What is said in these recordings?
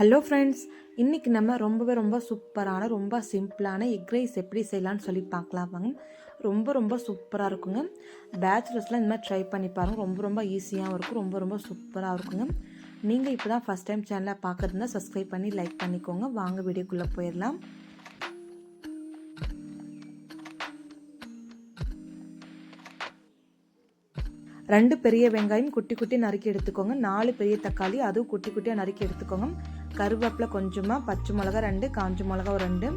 Hello friends இன்றைக்கி நம்ம ரொம்பவே ரொம்ப சூப்பரான ரொம்ப சிம்பிளான எக் ரைஸ் எப்படி செய்யலான்னு சொல்லி பார்க்கலாம் வாங்க. ரொம்ப ரொம்ப சூப்பராக இருக்குங்க. பேச்சுலர்ஸ்லாம் இந்த மாதிரி ட்ரை பண்ணி பாருங்கள் ரொம்ப ரொம்ப ஈஸியாகவும் இருக்கும். ரொம்ப ரொம்ப சூப்பராக இருக்குங்க. நீங்கள் இப்போ தான் ஃபஸ்ட் டைம் சேனலை பார்க்குறதுனா சப்ஸ்கிரைப் பண்ணி லைக் பண்ணிக்கோங்க. வாங்க வீடியோக்குள்ளே போயிடலாம். ரெண்டு பெரிய வெங்காயம் குட்டி குட்டி நறுக்கி எடுத்துக்கோங்க. நாலு பெரிய தக்காளி அதுவும் குட்டி குட்டியாக நறுக்கி எடுத்துக்கோங்க. கருவேப்பிலை கொஞ்சமாக பச்சை மிளகா ரெண்டு காஞ்ச மிளகா ஒரு ரெண்டு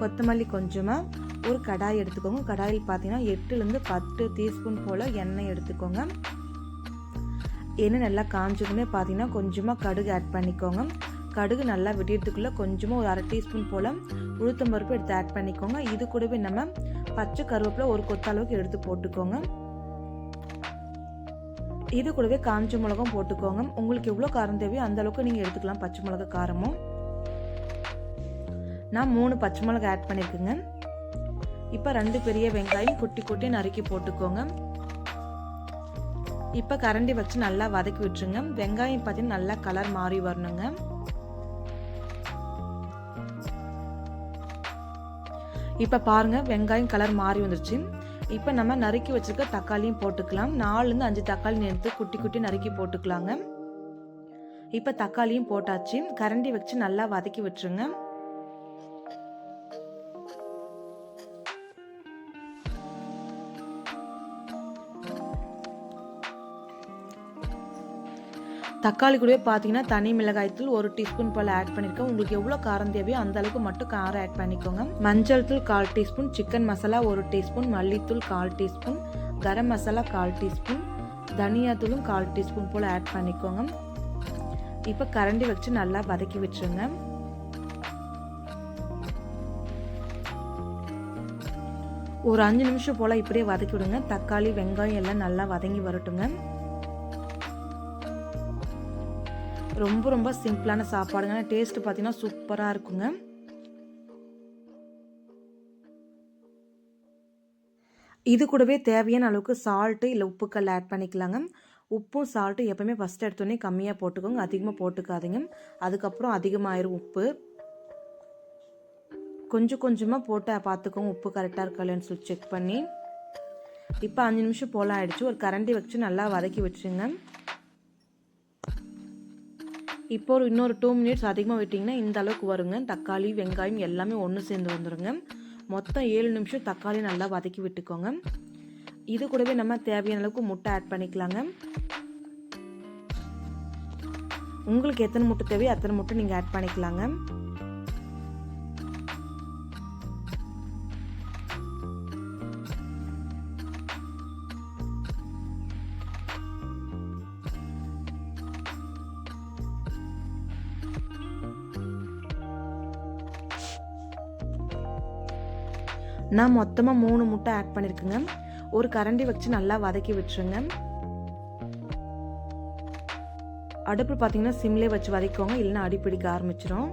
கொத்தமல்லி கொஞ்சமாக ஒரு கடாய் எடுத்துக்கோங்க. கடாயில் பார்த்தீங்கன்னா எட்டுலேருந்து பத்து டீஸ்பூன் போல் எண்ணெய் எடுத்துக்கோங்க. எண்ணெய் நல்லா காஞ்சதுமே பார்த்தீங்கன்னா கொஞ்சமாக கடுகு ஆட் பண்ணிக்கோங்க. கடுகு நல்லா விடியறதுக்குள்ளே கொஞ்சமாக ஒரு அரை டீஸ்பூன் போல் உளுத்தம் பருப்பு எடுத்து ஆட் பண்ணிக்கோங்க. இது கூடவே நம்ம பச்சை கருவேப்பிலை ஒரு கொத்த அளவுக்கு எடுத்து போட்டுக்கோங்க. இது கூடவே காஞ்ச மிளகும் போட்டுக்கோங்க. உங்களுக்கு எவ்வளோ காரம் தேவையோ அந்த அளவுக்கு நீங்கள் எடுத்துக்கலாம். பச்சை மிளகா காரமும். நான் மூணு பச்சை மிளகா ஆட் பண்ணியிருக்குங்க இப்போ ரெண்டு பெரிய வெங்காயம் குட்டி குட்டி நறுக்கி போட்டுக்கோங்க. இப்போ கரண்டி வச்சு நல்லா வதக்கி விட்டுருங்க. வெங்காயம் பார்த்தீங்கன்னா நல்லா கலர் மாறி வரணுங்க. இப்போ பாருங்க வெங்காயம் கலர் மாறி வந்துருச்சு. இப்போ நம்ம நறுக்கி வச்சிருக்க தக்காளியும் போட்டுக்கலாம். நாலுலேருந்து அஞ்சு தக்காளி எடுத்து குட்டி குட்டி நறுக்கி போட்டுக்கலாங்க. இப்போ தக்காளியும் போட்டாச்சு. கரண்டி வச்சு நல்லா வதக்கி விட்டுருங்க. தக்காளி கூடவே பார்த்தீங்கன்னா தனி மிளகாய்த்தூள் ஒரு டீஸ்பூன் போல் ஆட் பண்ணியிருக்கேன் உங்களுக்கு எவ்வளோ காரம் தேவையோ அந்த அளவுக்கு மட்டும் காரம் ஆட் பண்ணிக்கோங்க. மஞ்சள் தூள் கால் டீஸ்பூன் சிக்கன் மசாலா ஒரு டீஸ்பூன் மல்லித்தூள் கால் டீஸ்பூன் கரம் மசாலா கால் டீஸ்பூன் தனியாத்தூளும் கால் டீஸ்பூன் போல் ஆட் பண்ணிக்கோங்க. இப்போ கரண்டி வச்சு நல்லா வதக்கி விட்டுருங்க. ஒரு அஞ்சு நிமிஷம் போல் இப்படியே வதக்கி விடுங்க. தக்காளி வெங்காயம் எல்லாம் நல்லா வதங்கி வரட்டுங்க. ரொம்ப ரொம்ப சிம்பிளான சாப்பாடுங்க. டேஸ்ட் பார்த்தீங்கன்னா சூப்பராக இருக்குங்க. இது கூடவே தேவையான அளவுக்கு சால்ட்டு இல்லை உப்புக்கல் ஆட் பண்ணிக்கலாங்க. உப்பும் சால்ட்டும் எப்போயுமே ஃபஸ்ட் எடுத்தோடனே கம்மியாக போட்டுக்கோங்க. அதிகமாக போட்டுக்காதீங்க. அதுக்கப்புறம் அதிகமாயிரும் உப்பு. கொஞ்சம் கொஞ்சமாக போட்டு பார்த்துக்கோங்க உப்பு கரெக்டாக இருக்கா இல்லைன்னு சொல்லி செக் பண்ணி. இப்போ அஞ்சு நிமிஷம் போல் ஆயிடுச்சு. ஒரு கரண்டி வச்சு நல்லா வதக்கி வச்சுருங்க. இப்போ ஒரு இன்னொரு டூ மினிட்ஸ் அதிகமாக விட்டிங்கன்னா இந்த அளவுக்கு வருங்க. தக்காளி வெங்காயம் எல்லாமே ஒன்று சேர்ந்து வந்துடுங்க மொத்தம் ஏழு நிமிஷம் தக்காளி நல்லா வதக்கி விட்டுக்கோங்க. இது கூடவே நம்ம தேவையான அளவுக்கு முட்டை ஆட் பண்ணிக்கலாங்க. உங்களுக்கு எத்தனை முட்டை தேவையோ அத்தனை முட்டை நீங்கள் ஆட் பண்ணிக்கலாங்க. நான் மொத்தமாக மூணு முட்டை ஆட் பண்ணியிருக்குங்க ஒரு கரண்டி வச்சு நல்லா வதக்கி விட்டுருங்க. அடுப்பு பார்த்தீங்கன்னா சிம்லே வச்சு வதக்கிக்கோங்க இல்லைன்னா அடி பிடிக்க ஆரம்பிச்சிடும்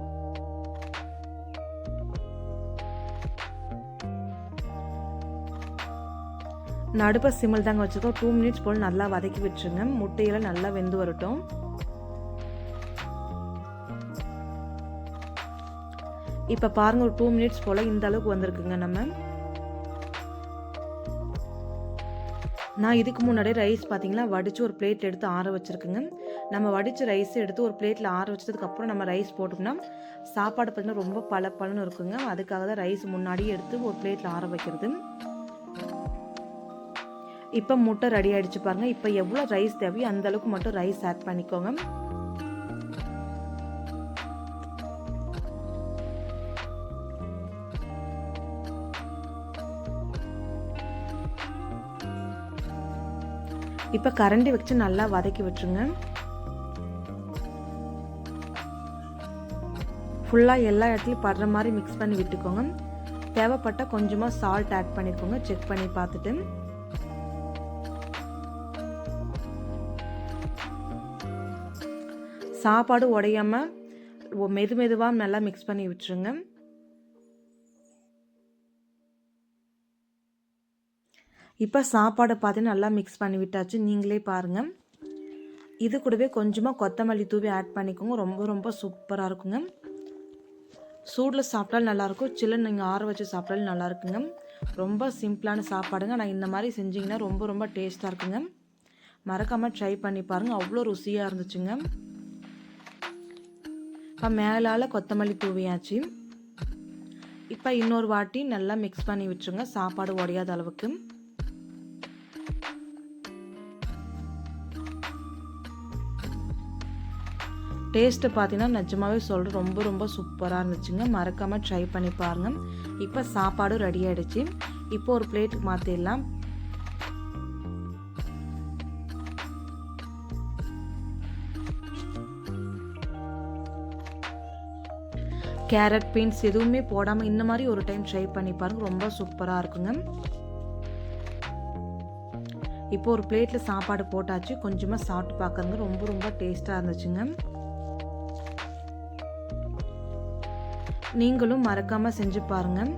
நான் அடுப்பை சிம்மில் தாங்க வச்சுருக்கோம். டூ மினிட்ஸ் போல் நல்லா வதக்கி விட்டுருங்க. முட்டையெல்லாம் நல்லா வெந்து வரட்டும். இப்போ பாருங்கள் ஒரு டூ மினிட்ஸ் போல் இந்த அளவுக்கு வந்திருக்குங்க நம்ம. நான் இதுக்கு முன்னாடியே ரைஸ் பார்த்தீங்கன்னா வடித்து ஒரு பிளேட்டில் எடுத்து ஆற வச்சுருக்குங்க. நம்ம வடித்த ரைஸ் எடுத்து ஒரு பிளேட்டில் ஆற வச்சதுக்கப்புறம் நம்ம ரைஸ் போட்டோம்னா சாப்பாடு பார்த்திங்கன்னா ரொம்ப பல பலன்னு இருக்குங்க. அதுக்காக தான் ரைஸ் முன்னாடியே எடுத்து ஒரு பிளேட்டில் ஆற வைக்கிறது. இப்போ முட்டை ரெடி ஆகிடுச்சு பாருங்கள் இப்போ எவ்வளோ ரைஸ் தேவையோ அந்த அளவுக்கு மட்டும் ரைஸ் ஆட் பண்ணிக்கோங்க. இப்போ கரண்டி வச்சு நல்லா வதக்கி விட்டுருங்க. ஃபுல்லாக எல்லா இடத்துலையும் படுற மாதிரி மிக்ஸ் பண்ணி விட்டுக்கோங்க. தேவைப்பட்டால் கொஞ்சமாக சால்ட் ஆட் பண்ணிக்கோங்க. செக் பண்ணி பார்த்துட்டு. சாப்பாடு உடையாமல் மெது மெதுவாக நல்லா மிக்ஸ் பண்ணி விட்டுருங்க. இப்போ சாப்பாடை பார்த்து நல்லா மிக்ஸ் பண்ணி விட்டாச்சு. நீங்களே பாருங்கள் இது கூடவே கொஞ்சமாக கொத்தமல்லி தூவி ஆட் பண்ணிக்கோங்க. ரொம்ப ரொம்ப சூப்பராக இருக்குங்க. சூடில் சாப்பிட்டாலும் நல்லாயிருக்கும் சில்லுன்னு நீங்கள் ஆற வச்சு சாப்பிட்டாலும் நல்லா இருக்குங்க. ரொம்ப சிம்பிளான சாப்பாடுங்க. நான் இந்த மாதிரி செஞ்சிங்கன்னா ரொம்ப ரொம்ப டேஸ்ட்டாக இருக்குங்க. மறக்காமல் ட்ரை பண்ணி பாருங்கள் அவ்வளோ ருசியாக இருந்துச்சுங்க. இப்போ மேலால் கொத்தமல்லி தூவியாச்சு. இப்போ இன்னொரு வாட்டி நல்லா மிக்ஸ் பண்ணி விட்டுருங்க. சாப்பாடு உடையாத அளவுக்கு. டேஸ்ட்டு பார்த்தீங்கன்னா நிஜமாவே சொல்கிறேன் ரொம்ப ரொம்ப சூப்பராக இருந்துச்சுங்க. மறக்காமல் ட்ரை பண்ணி பாருங்கள் இப்போ சாப்பாடும் ரெடி ஆகிடுச்சு இப்போ ஒரு பிளேட்டுக்கு மாற்றிடலாம் கேரட் பீன்ஸ் எதுவுமே போடாமல் இந்த மாதிரி ஒரு டைம் ட்ரை பண்ணி பாருங்கள் ரொம்ப சூப்பராக இருக்குங்க. இப்போ ஒரு பிளேட்டில் சாப்பாடு போட்டாச்சு. கொஞ்சமாக சாப்பிட்டு பார்க்குறங்க ரொம்ப ரொம்ப டேஸ்ட்டாக இருந்துச்சுங்க. நீங்களும் மறக்காமல் செஞ்சு பாருங்கள்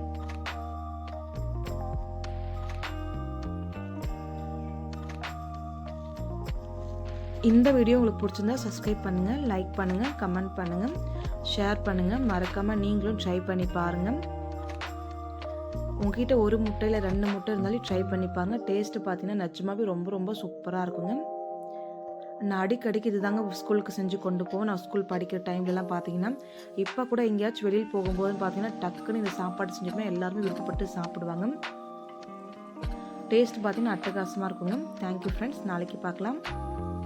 இந்த வீடியோ உங்களுக்கு பிடிச்சிருந்தா சப்ஸ்கிரைப் பண்ணுங்கள் லைக் பண்ணுங்கள் கமெண்ட் பண்ணுங்கள் ஷேர் பண்ணுங்கள் மறக்காமல் நீங்களும் ட்ரை பண்ணி பாருங்கள் உங்ககிட்ட ஒரு முட்டையில் ரெண்டு முட்டை இருந்தாலும் ட்ரை பண்ணி பாருங்கள் டேஸ்ட்டு பார்த்தீங்கன்னா நிஜமாவே ரொம்ப ரொம்ப சூப்பராக இருக்குங்க. நான் அடிக்கடிக்கு இது தாங்க ஸ்கூலுக்கு செஞ்சு கொண்டு போவேன். நான் ஸ்கூல் படிக்கிற டைம்லலாம் பார்த்தீங்கன்னா இப்போ கூட எங்கேயாச்சும் வெளியில் போகும்போது பார்த்தீங்கன்னா டக்குன்னு இந்த சாப்பாடு செஞ்சோம்னா எல்லாருமே விருப்பப்பட்டு சாப்பிடுவாங்க. டேஸ்ட் பார்த்தீங்கன்னா அட்டகாசமாக இருக்குங்க. தேங்க்யூ ஃப்ரெண்ட்ஸ் நாளைக்கு பார்க்கலாம்.